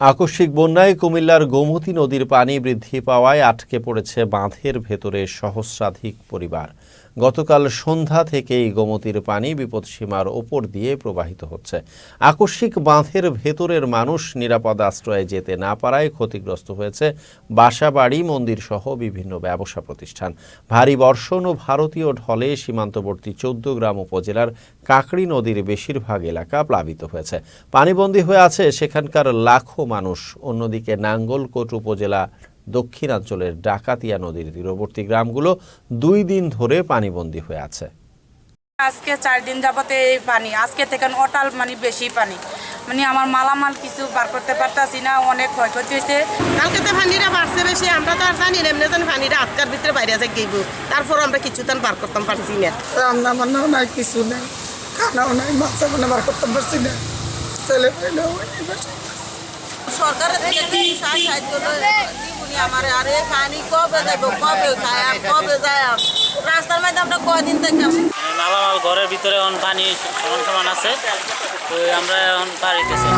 আকস্মিক বন্যায় কুমিল্লার গোমতী নদীর পানি বৃদ্ধি পাওয়ায় আটকে পড়েছে বাঁধের ভেতরে সহস্রাধিক পরিবার। গতকাল সন্ধ্যা থেকেই গোমতীর পানি বিপদসীমার ওপর দিয়ে প্রবাহিত হচ্ছে। আকস্মিক বাঁধের ভেতরের মানুষ নিরাপদ আশ্রয়ে যেতে না পারায় ক্ষতিগ্রস্ত হয়েছে বাসাবাড়ি মন্দির সহ বিভিন্ন ব্যবসা প্রতিষ্ঠান। ভারী বর্ষণ ও ভারতীয় ঢলে সীমান্তবর্তী চৌদ্দ গ্রাম উপজেলার কাকড়ি নদীর বেশিরভাগ এলাকা প্লাবিত হয়েছে। পানিবন্দী হয়ে আছে সেখানকার লাখো মানুষ অন্যদিকে নাঙ্গলকোট উপজেলা দক্ষিণাঞ্চলের ডাকাতিয়া নদীর তীরবর্তী গ্রামগুলো দুই দিন ধরে পানিবন্দী হয়ে আছে। আজকে চার দিন যাবতে এই পানি আজকে থেকে অটাল মানে বেশি পানি। মানে আমার মালামাল কিছু বার করতে পারতাছি না অনেক ক্ষয়ক্ষতি হয়েছে। কালকে তো পানিটা বাড়ছে বেশি আমরা তো আর জানি না এমনি জানি পানিটা আটকার ভিতরে বাইরে আছে গেইব। তারপর আমরা কিছু তান বার করতাম পারছি না। রান্না বান্নাও নাই কিছু নেই খানাও নাই মাছা বান্না বার করতাম পারছি না। ছেলে পেলেও সরকারের থেকে কি সাহায্য দিবনি আমার আর পানি কবে যাব কবে খায় কবে যায় রাস্তার মধ্যে আমরা কয়দিন থেকে নালা ঘরের ভিতরে পানি সমান আছে, তো আমরা এখন পারিতেছি